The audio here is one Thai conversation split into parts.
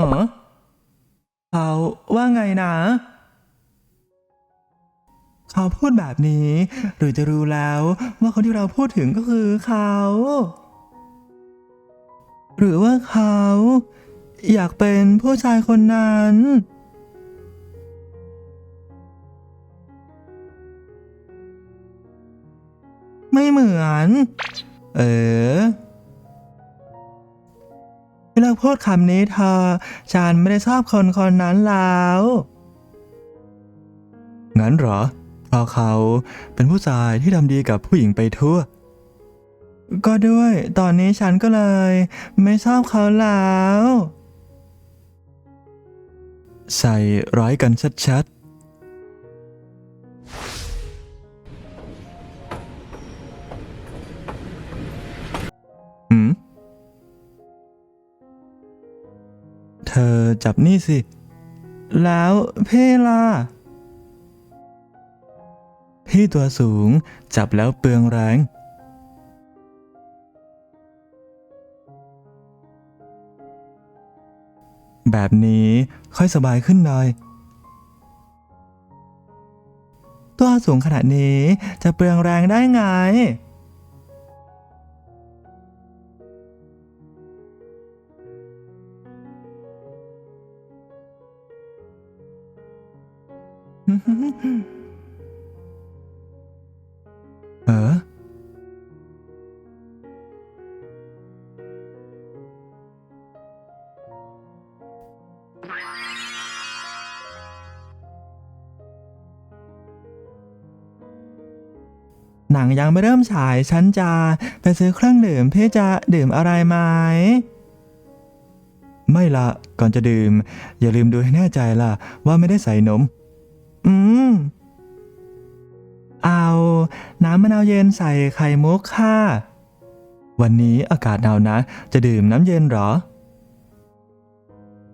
อ๋อเขาว่าไงนะ เขาพูดแบบนี้ หรือจะรู้แล้วว่าคนที่เราพูดถึงก็คือเขา หรือว่าเขา อยากเป็นผู้ชายคนนั้น ไม่เหมือน เออ เลิกพูดคำนี้เธอ ฉันไม่ได้ชอบคนคนนั้นแล้ว งั้นเหรอ เพราะเขาเป็นผู้ชายที่ทำดีกับผู้หญิงไปทั่ว ก็ด้วย ตอนนี้ฉันก็เลย ไม่ชอบเขาแล้ว ใส่ร้ายกันชัดๆ อจับนี่สิ แล้วเพล่ะพี่ตัวสูงจับแล้วเปลืองแรง แบบนี้ค่อยสบายขึ้นหน่อย ตัวสูงขนาดนี้จะเปลืองแรงได้ไง เออหนังยังไม่เริ่มฉาย ฉันจะไปซื้อเครื่องดื่มเพี่จะดื่มอะไรไหม ไม่ละ ก่อนจะดื่ม อย่าลืมดูให้แน่ใจล่ะ ว่าไม่ได้ใส่นม อืม เอาน้ำมะนาวเย็นใส่ไข่มุกค่ะ วันนี้อากาศหนาวนะ จะดื่มน้ำเย็นหรอ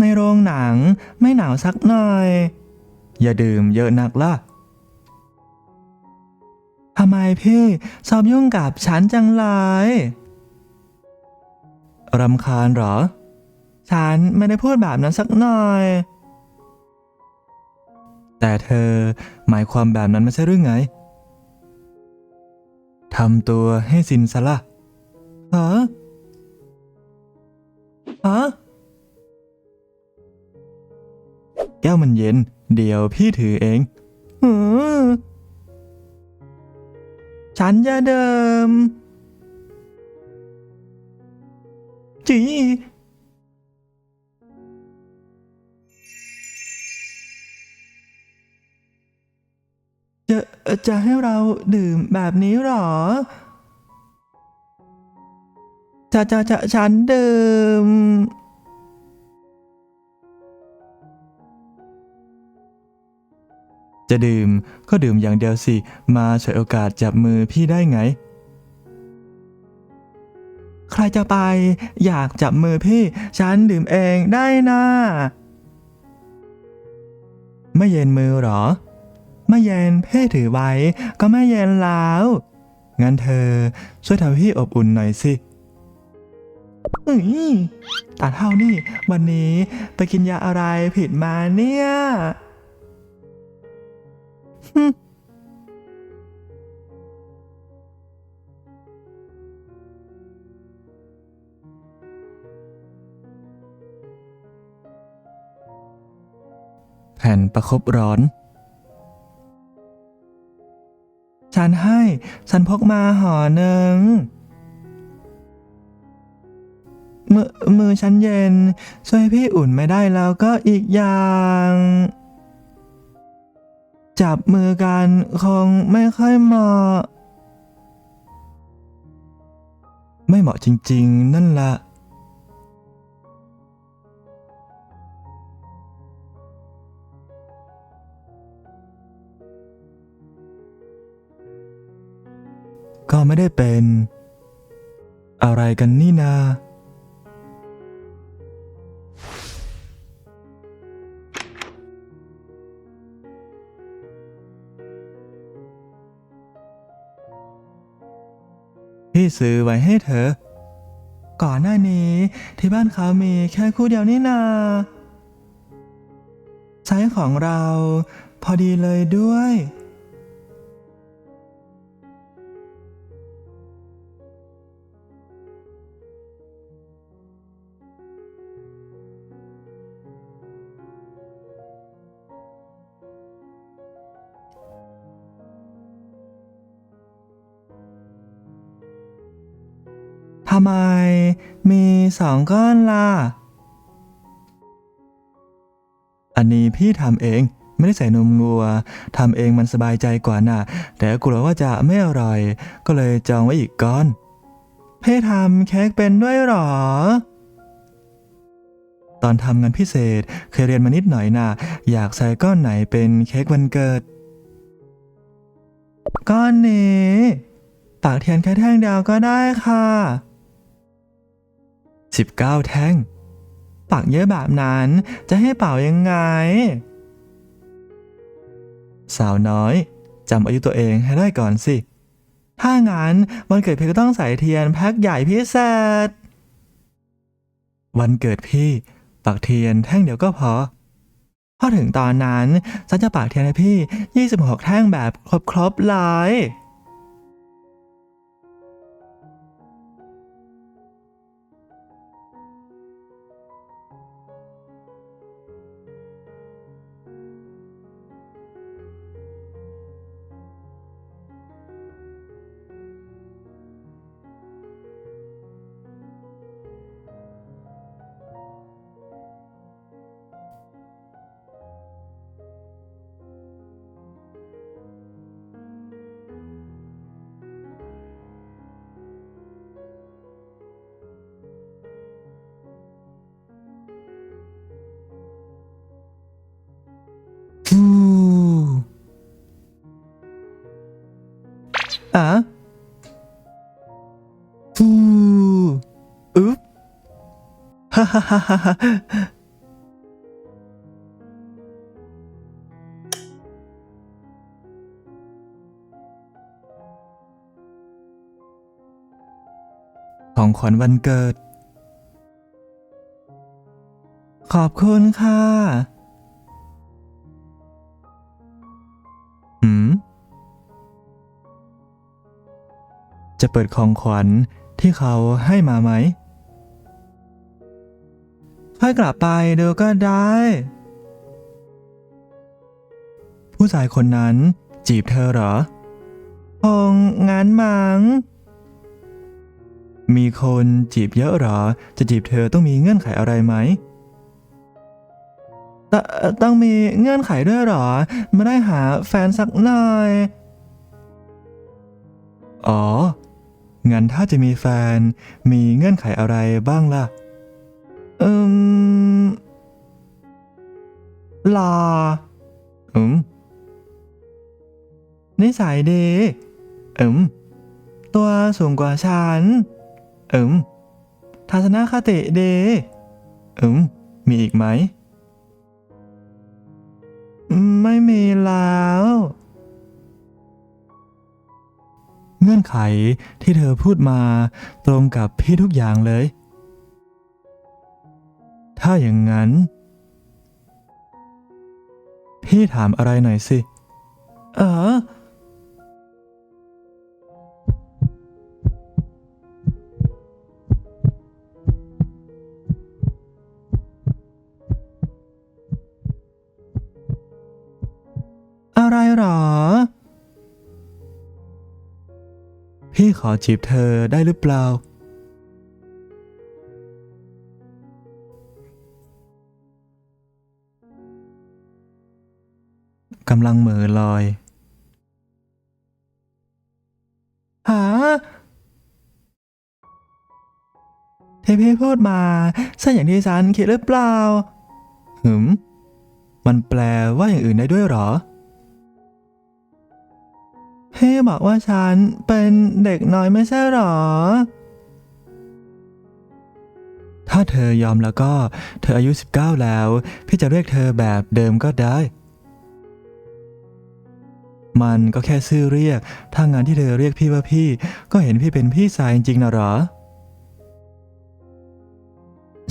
ในโรงหนังไม่หนาวสักหน่อย อย่าดื่มเยอะนักล่ะทำไมพี่ชอบยุ่งกับฉันจังเลยรำคาญหรอ ฉันไม่ได้พูดแบบนั้นสักหน่อย แต่เธอหมายความแบบนั้นไม่ใช่หรือไงทำตัวให้สินซะละฮะฮะแก้วมันเย็น เดี๋ยวพี่ถือเองหือฉันจะเดิมจี จะจะให้เราดื่มแบบนี้หรอจะจะจะฉันดื่ม จะดื่มก็ดื่มอย่างเดียวสิ มาฉวยโอกาสจับมือพี่ได้ไง ใครจะไป อยากจับมือพี่ ฉันดื่มเองได้นะ ไม่เย็นมือหรอ ไม่เย็นพี่ถือไว้ ก็ไม่เย็นแล้ว งั้นเธอช่วยทำให้พี่อบอุ่นหน่อยสิอือตาเท่านี่ วันนี้ไปกินยาอะไรผิดมาเนี่ยแผ่นประคบร้อน ฉันให้ ฉันพกมาห่อหนึ่งมือมือฉันเย็น ช่วยพี่อุ่นไม่ได้แล้วก็อีกอย่าง จับมือกันคงไม่ค่อยเหมาะ ไม่เหมาะจริง ๆ นั่นละ ก็ไม่ได้เป็น อะไรกันนี่นา พี่ซื้อไว้ให้เธอ ก่อนหน้านี้ที่บ้านเขามีแค่คู่เดียวนี่นาไซส์ของเราพอดีเลยด้วยำไมมีสองก้อนล่ะ อันนี้พี่ทำเองไม่ได้ใส่นมงัวทำเองมันสบายใจกว่าน่ะ แต่กลัวว่าจะไม่อร่อย ก็เลยจองไว้อีกก้อนพี่ทำเค้กเป็นด้วยหรอ ตอนทำงานพิเศษเคยเรียนมานิดหน่อยน่ะ อยากใส่ก้อนไหนเป็นเค้กวันเกิด ก้อนนี้ปากเทียนแค่แท่งเดียวก็ได้ค่ะ 19 แท่ง ปากเยอะแบบนั้น จะให้เป่ายังไง สาวน้อยจำอายุตัวเองให้ได้ก่อนสิ ถ้างั้นวันเกิดพี่ก็ต้องใส่เทียนแพ็คใหญ่พิเศษ วันเกิดพี่ ปักเทียนแท่งเดียวก็พอพอถึงตอนนั้นฉันจะปักเทียนให้พี่ 26 แท่งแบบครบๆเลย อะฟูอุ๊บฮ่าฮ่าฮ่าฮ่าของขวัญวันเกิด ขอบคุณค่ะ จะเปิดของขวัญที่เขาให้มาไหมค่อยกลับไปดูก็ได้ ผู้ชายคนนั้นจีบเธอเหรอคงงั้นมัง้งมีคนจีบเยอะเหรอ จะจีบเธอต้องมีเงื่อนไขอะไรไหมตต้องมีเงื่อนไขด้วยเหรอ ไม่ได้หาแฟนสักหน่อย อ๋อ งั้นถ้าจะมีแฟน มีเงื่อนไขอะไรบ้างล่ะอืมหล่ออืมนิสัยดีอืมตัวสูงกว่าฉันอืมทัศนคติดีอืมมีอีกไหม ไม่มีแล้ว เงื่อนไขที่เธอพูดมาตรงกับพี่ทุกอย่างเลย ถ้าอย่างนั้น พี่ถามอะไรหน่อยสิ เออ พี่ขอจีบเธอได้หรือเปล่า กำลังเหม่อลอย หา ที่พี่พูดมาใช่อย่างที่ฉันคิดหรือเปล่า หืม มันแปลว่าอย่างอื่นได้ด้วยหรอ พี่บอกว่าฉันเป็นเด็กน้อยไม่ใช่หรอ ถ้าเธอยอมแล้วก็ เธออายุ 19 แล้ว พี่จะเรียกเธอแบบเดิมก็ได้ มันก็แค่ชื่อเรียก ถ้างานที่เธอเรียกพี่ว่าพี่ ก็เห็นพี่เป็นพี่ชายจริงๆนะหรอ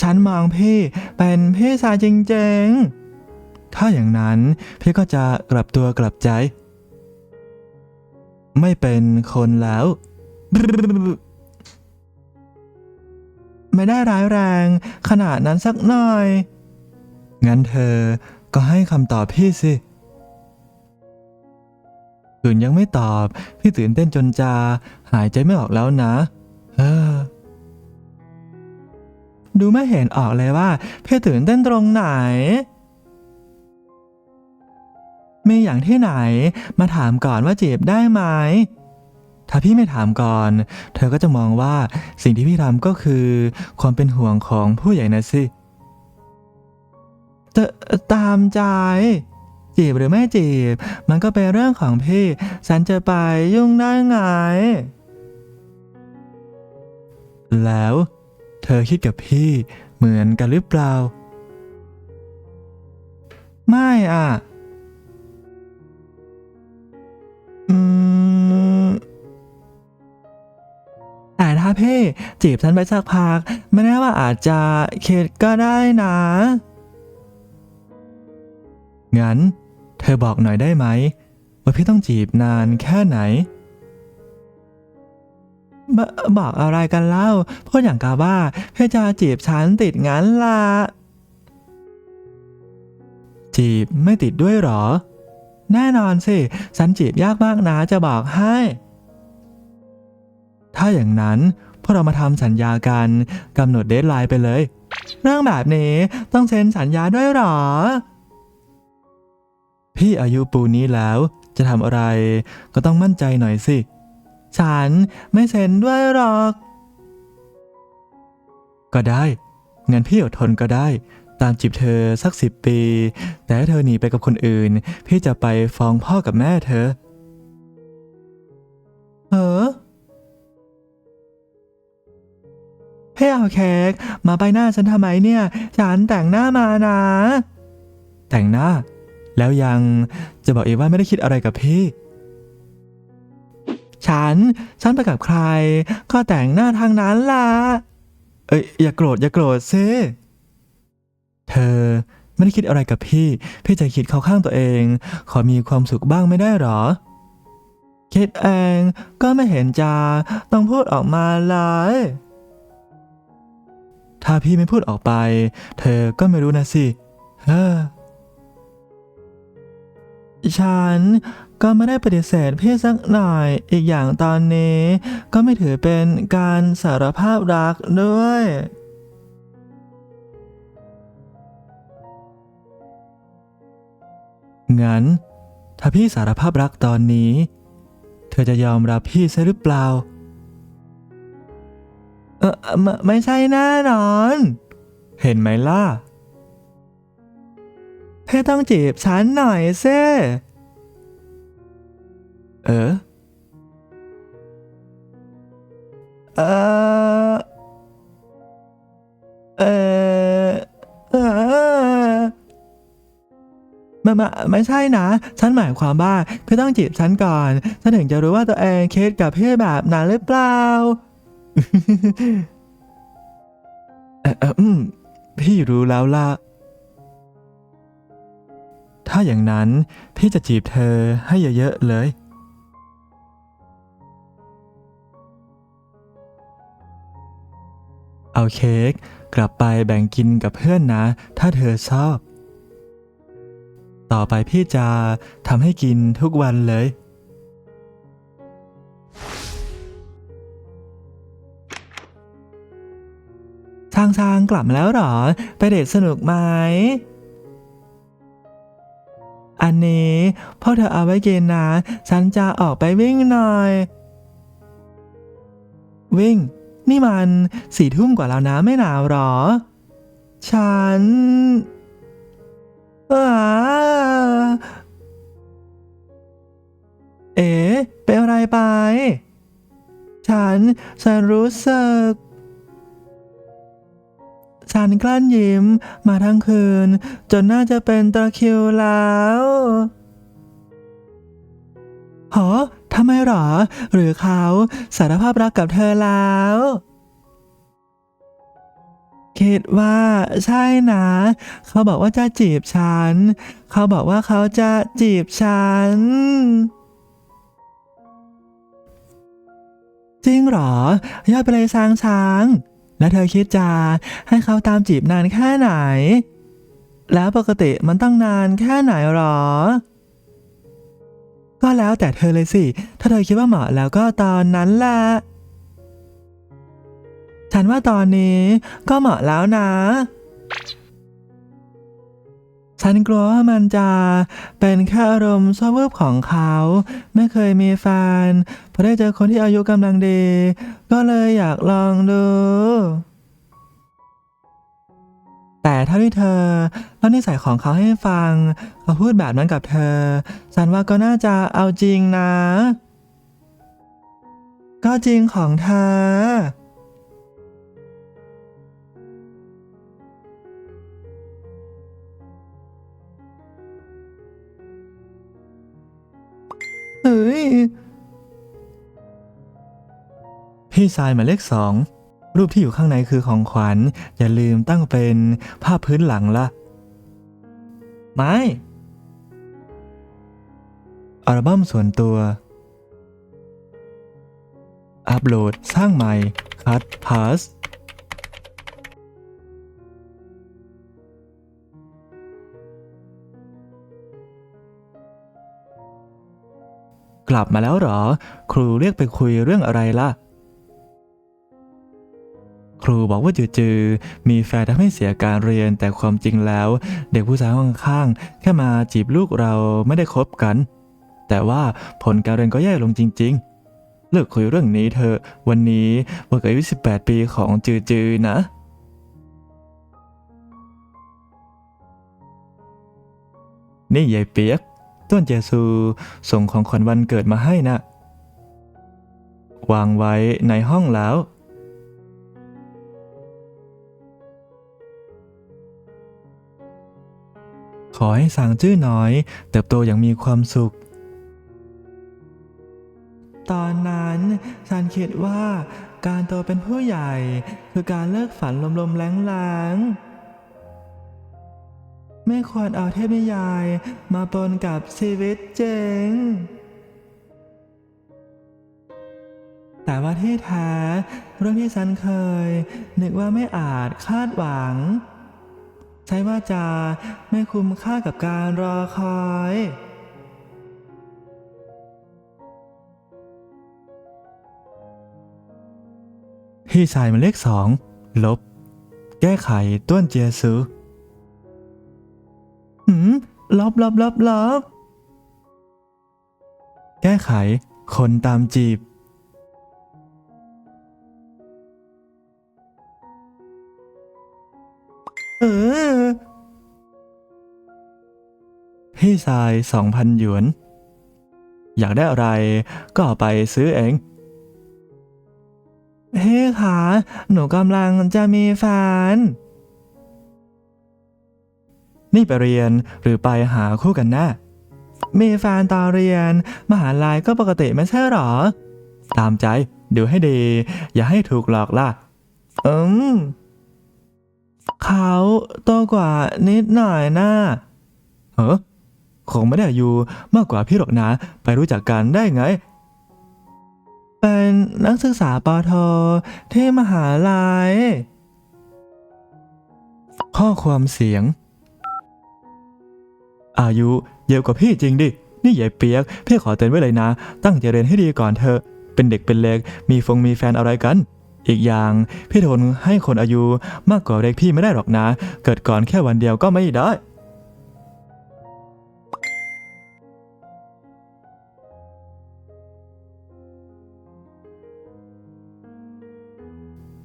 ฉันมองพี่เป็นพี่ชายจริงๆ ถ้าอย่างนั้นพี่ก็จะกลับตัวกลับใจ ไม่เป็นคนแล้ว ไม่ได้ร้ายแรง ขนาดนั้นสักหน่อย งั้นเธอก็ให้คำตอบพี่สิคืนยังไม่ตอบ พี่ตื่นเต้นจนจะหายใจไม่ออกแล้วนะ เออ ดูไม่เห็นออกเลยว่า พี่ตื่นเต้นตรงไหน อย่างที่ไหน มาถามก่อนว่าจีบได้ไหม ถ้าพี่ไม่ถามก่อน เธอก็จะมองว่าสิ่งที่พี่ทำก็คือ ความเป็นห่วงของผู้ใหญ่นะสิตตามใจ จีบหรือไม่จีบ มันก็เป็นเรื่องของพี่ ฉันจะไปยุ่งได้ไง แล้ว เธอคิดกับพี่เหมือนกันหรือเปล่า ไม่อะ แต่ถ้าพี่จีบฉันไปสักพัก ไม่แน่ว่าอาจจะคิดก็ได้นะ งั้น เธอบอกหน่อยได้ไหม ว่าพี่ต้องจีบนานแค่ไหนบบอกอะไรกันเล่าพูดอย่างกาว่าพี่จะจีบฉันติดงั้นล่ะ จีบไม่ติดด้วยหรอ แน่นอนสิ ฉันจีบยากมากนะจะบอกให้ ถ้าอย่างนั้น พวกเรามาทำสัญญากันกำหนดเดทไลน์ไปเลย เรื่องแบบนี้ต้องเซ็นสัญญาด้วยหรอ พี่อายุปูนี้แล้วจะทำอะไรก็ต้องมั่นใจหน่อยสิ ฉันไม่เซ็นด้วยหรอก ก็ได้ งั้นพี่อดทนก็ได้ ตามจีบเธอสักสิบปี แต่ถ้าเธอหนีไปกับคนอื่น พี่จะไปฟ้องพ่อกับแม่เธอ เออ พี่เอาเค้กมาใบหน้าฉันทำไมเนี่ย ฉันแต่งหน้ามานะ แต่งหน้า แล้วยังจะบอกเองว่าไม่ได้คิดอะไรกับพี่ ฉัน ฉันไปกับใคร ก็แต่งหน้าทางนั้นล่ะ เอ้ยอย่าโกรธอย่าโกรธซิเธอไม่ได้คิดอะไรกับพี่ พี่จะคิดเข้าข้างตัวเอง ขอมีความสุขบ้างไม่ได้หรอ คิดเองก็ไม่เห็นจะต้องพูดออกมาเลย ถ้าพี่ไม่พูดออกไป เธอก็ไม่รู้นะสิเฮ้อฉันก็ไม่ได้ปฏิเสธพี่สักหน่อย อีกอย่างตอนนี้ ก็ไม่ถือเป็นการสารภาพรักด้วย งั้น ถ้าพี่สารภาพรักตอนนี้ เธอจะยอมรับพี่ใช่หรือเปล่า ออไม่ใช่แน่นอน เห็นไหมล่ะ เธอต้องจีบฉันหน่อยเซ่เออ เออ เออเออไม่ไม่ไม่ใช่นะ ฉันหมายความว่าพี่ต้องจีบฉันก่อน ฉันถึงจะรู้ว่าตัวเองคิดกับพี่แบบนั้นหรือเปล่า เออเอออืม พี่รู้แล้วล่ะ ถ้าอย่างนั้นพี่จะจีบเธอให้เยอะๆเลย เอาเค้กกลับไปแบ่งกินกับเพื่อนนะ ถ้าเธอชอบ ต่อไปพี่จะทำให้กินทุกวันเลย ช้างกลับมาแล้วหรอ ไปเดทสนุกไหม อันนี้พ่อเธอเอาไว้กินนะ ฉันจะออกไปวิ่งหน่อย วิ่ง นี่มันสี่ทุ่มกว่าแล้วนะไม่หนาวหรอ ฉันอาเอ๋เป็นอะไรไป ฉันฉันรู้สึก ฉันกลั้นยิ้มมาทั้งคืน จนน่าจะเป็นตะคิวแล้วหอทำไมหรอ หรือเขาสารภาพรักกับเธอแล้ว คิดว่าใช่นะ เขาบอกว่าจะจีบฉัน เขาบอกว่าเขาจะจีบฉันจริงหรอ ยอดไปเลยช้างช้าง แล้วเธอคิดจะให้เขาตามจีบนานแค่ไหน แล้วปกติมันต้องนานแค่ไหนหรอ ก็แล้วแต่เธอเลยสิ ถ้าเธอคิดว่าเหมาะแล้วก็ตอนนั้นแหละ ฉันว่าตอนนี้ก็เหมาะแล้วนะ ฉันกลัวว่ามันจะเป็นแค่อารมณ์ชั่ววูบของเขา ไม่เคยมีแฟนพอได้เจอคนที่อายุกำลังดี ก็เลยอยากลองดู แต่ถ้าที่เธอเล่านิสัยของเขาให้ฟังเขาพูดแบบนั้นกับเธอ ฉันว่าก็น่าจะเอาจริงนะ ก็จริงของเธอ เฮ้ย พี่ชายหมายเลขสอง รูปที่อยู่ข้างในคือของขวัญ อย่าลืมตั้งเป็นภาพพื้นหลังละไม่ อัลบั้มส่วนตัว อัปโหลด สร้างใหม่ คัดพาส ลับมาแล้วหรอ ครูเรียกไปคุยเรื่องอะไรล่ะ ครูบอกว่าจือๆมีแฟนทำให้เสียการเรียนแต่ความจริงแล้ว เด็กผู้ชายข้างๆแค่มาจีบลูกเราไม่ได้คบกัน แต่ว่าผลการเรียนก็แย่ลงจริง ๆ เลิกคุยเรื่องนี้เถอะวันนี้วันเกิดอายุ18 ปีของจือๆนะนี่ยายเปียก ต้นเจซูส่งของขวัญวันเกิดมาให้นะ วางไว้ในห้องแล้ว ขอให้สางจื้อน้อย เติบโตอย่างมีความสุข ตอนนั้นฉันคิดว่าการโตเป็นผู้ใหญ่ คือการเลิกฝันลมๆแรงๆ ไม่ควรเอาเทพนิยายมาปนกับชีวิตเจงแต่ว่าที่แท้เรื่องที่ฉันเคย นึกว่าไม่อาจคาดหวัง ใช่ว่าจะไม่คุ้มค่ากับการรอคอยพี่ชายมาเลขสอง ลบ แก้ไขต้วนเจียซือ ลบลบลบลบแก้ไข คนตามจีบ เออ พี่ชายสองพันหยวน อยากได้อะไรก็ไปซื้อเองเฮ้ค่ะหนูกำลังจะมีแฟน นี่ไปเรียนหรือไปหาคู่กันแน่มีแฟนตอนเรียน มหาลัยก็ปกติไม่ใช่หรอ ตามใจดูให้ดี อย่าให้ถูกหลอกล่ะ อืมเขาโตกว่านิดหน่อยนะเฮ้อคงไม่ได้อายุมากกว่าพี่หรอกนะ ไปรู้จักกันได้ไง เป็นนักศึกษาปอทที่มหาลัยข้อความเสียง อายุเยอะกว่าพี่จริงดิ นี่ยายเปียก พี่ขอเตือนไว้เลยนะ ตั้งใจเรียนให้ดีก่อนเถอะ เป็นเด็กเป็นเล็ก มีฟงมีแฟนอะไรกัน อีกอย่าง พี่ทนให้คนอายุมากกว่าเด็กพี่ไม่ได้หรอกนะ เกิดก่อนแค่วันเดียวก็ไม่ได้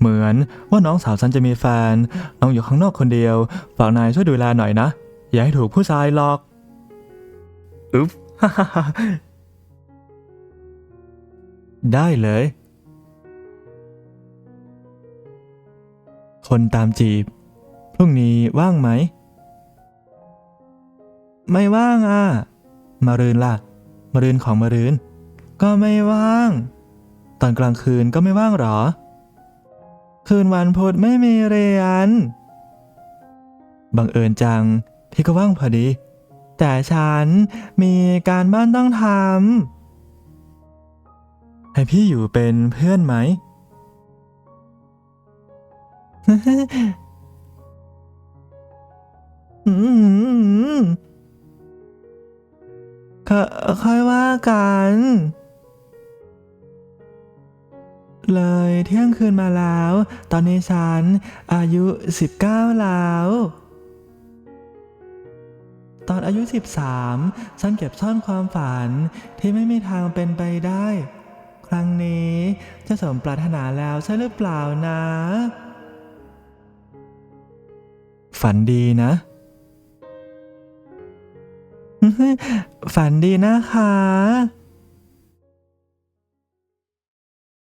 เหมือนว่าน้องสาวฉันจะมีแฟน น้องอยู่ข้างนอกคนเดียว ฝากนายช่วยดูแลหน่อยนะ อย่าให้ถูกผู้ชายหลอก อุ๊บ ได้เลย คนตามจีบ พรุ่งนี้ว่างไหม ไม่ว่างอะ มารืนล่ะ มารืนของมารืน ก็ไม่ว่าง ตอนกลางคืนก็ไม่ว่างหรอ คืนวันพุธไม่มีเรียน บังเอิญจัง พี่ก็ว่างพอดี แต่ฉันมีการบ้านต้องทำให้พี่อยู่เป็นเพื่อนไหม อืมค่อยว่ากัน เลยเที่ยงคืนมาแล้ว ตอนนี้ฉันอายุ 19 แล้ว อนอายุ 13 ฉันเก็บซ่อนความฝันที่ไม่มีทางเป็นไปได้ ครั้งนี้จะสมปรารถนาแล้วใช่หรือเปล่านะ ฝันดีนะ ฝันดีนะคะ